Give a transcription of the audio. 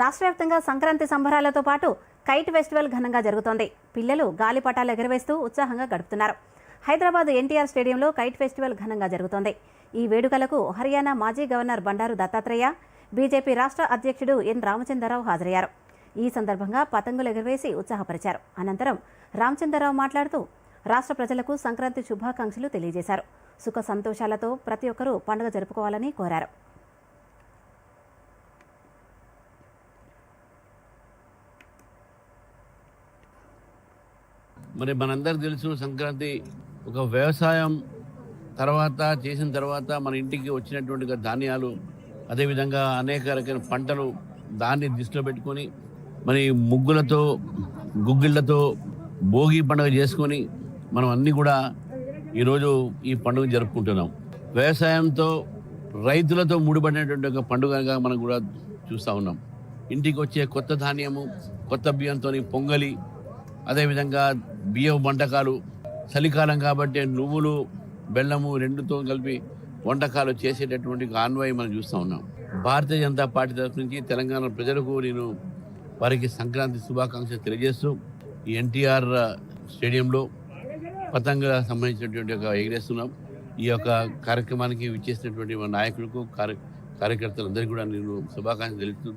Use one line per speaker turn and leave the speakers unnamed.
రాష్ట్ర వ్యాప్తంగా సంక్రాంతి సంబరాలతో పాటు కైట్ ఫెస్టివల్ ఘనంగా జరుగుతోంది. పిల్లలు గాలిపటాలు ఎగరవేస్తూ ఉత్సాహంగా గడుపుతున్నారు. హైదరాబాద్ ఎన్టీఆర్ స్టేడియంలో కైట్ ఫెస్టివల్ ఘనంగా జరుగుతోంది. ఈ వేడుకలకు హర్యానా మాజీ గవర్నర్ బండారు దత్తాత్రేయ బీజేపీ రాష్ట్ర అధ్యక్షుడు ఎన్ రామచంద్రరావు హాజరయ్యారు. ఈ సందర్భంగా పతంగులు ఎగరవేసి ఉత్సాహపరిచారు. అనంతరం రామచంద్రరావు మాట్లాడుతూ రాష్ట్ర ప్రజలకు సంక్రాంతి శుభాకాంక్షలు తెలియజేశారు. సుఖ సంతోషాలతో ప్రతి ఒక్కరూ పండుగ జరుపుకోవాలని కోరారు.
మరి మనందరికి తెలుసు సంక్రాంతి ఒక వ్యవసాయం తర్వాత చేసిన తర్వాత మన ఇంటికి వచ్చినటువంటి ధాన్యాలు అదేవిధంగా అనేక రకమైన పంటలు దాన్ని దృష్టిలో పెట్టుకొని మరి ముగ్గులతో గుగ్గిళ్ళతో భోగి పండుగ చేసుకొని మనం అన్నీ కూడా ఈరోజు ఈ పండుగ జరుపుకుంటున్నాం. వ్యవసాయంతో రైతులతో ముడిపడినటువంటి ఒక పండుగగా మనం కూడా చూస్తూ ఉన్నాం. ఇంటికి వచ్చే కొత్త ధాన్యము కొత్త బియ్యంతో పొంగలి అదేవిధంగా బియ్యం వంటకాలు చలికాలం కాబట్టి నువ్వులు బెల్లము రెండుతో కలిపి వంటకాలు చేసేటటువంటి ఆన్వయం మనం చూస్తూ ఉన్నాం. భారతీయ జనతా పార్టీ తరఫు నుంచి తెలంగాణ ప్రజలకు నేను వారికి సంక్రాంతి శుభాకాంక్షలు తెలియజేస్తూ ఈ ఎన్టీఆర్ స్టేడియంలో పతంగ సంబంధించినటువంటి ఒక ఎగిరేస్తున్నాం. ఈ యొక్క కార్యక్రమానికి విచ్చేసినటువంటి మా నాయకులకు కార్య కార్యకర్తలందరికీ కూడా నేను శుభాకాంక్షలు తెలుపుతూ